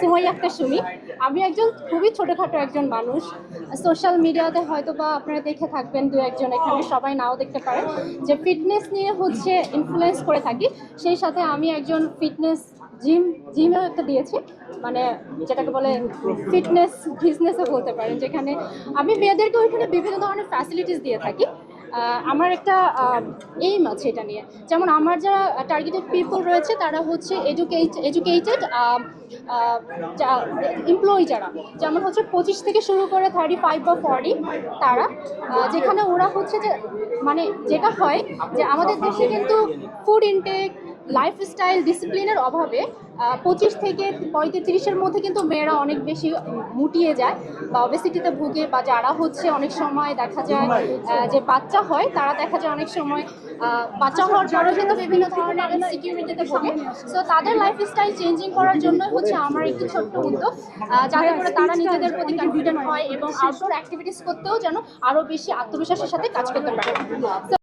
সুমাইয়া আক্তার সুমি। আমি একজন খুবই ছোটোখাটো একজন মানুষ। সোশ্যাল মিডিয়াতে হয়তো বা আপনারা দেখে থাকবেন দু একজন এখানে, সবাই নাও দেখতে পারেন যে ফিটনেস নিয়ে হচ্ছে ইনফ্লুয়েন্স করে থাকি, সেই সাথে আমি একজন ফিটনেস জিম জিমেও একটা দিয়েছি। মানে যেটাকে বলে ফিটনেস বিজনেসও বলতে পারেন, যেখানে আমি মেয়েদেরকে ওইখানে বিভিন্ন ধরনের ফ্যাসিলিটিস দিয়ে থাকি। আমার একটা এইম আছে এটা নিয়ে। যেমন আমার যারা টার্গেটেড পিপল রয়েছে, তারা হচ্ছে এডুকেট এডুকেটেড এমপ্লয়ি যারা। যেমন হচ্ছে পঁচিশ থেকে শুরু করে থার্টি ফাইভ বা ফর্টি তারা যেখানে ওরা হচ্ছে যে মানে যেটা হয় যে আমাদের দেশে কিন্তু ফুড ইনটেক লাইফস্টাইল ডিসিপ্লিনের অভাবে পঁচিশ থেকে পঁয়ত্রিশের মধ্যে কিন্তু মেয়েরা অনেক বেশি মুটিয়ে যায় বা অবেসিটিতে ভুগে বা যারা হচ্ছে অনেক সময় দেখা যায় যে বাচ্চা হয়, তারা দেখা যায় অনেক সময় বাচ্চা হওয়ার পরেও কিন্তু বিভিন্ন ধরনের ইনসিকিউরিটিতে ভোগে। সো তাদের লাইফস্টাইল চেঞ্জিং করার জন্য হচ্ছে আমার একটি ছোট্ট উদ্যোগ যাতে করে তারা নিজেদের প্রতি কনফিডেন্ট হয় এবং আউটডোর অ্যাক্টিভিটিস করতেও যেন আরও বেশি আত্মবিশ্বাসের সাথে কাজ করতে পারে।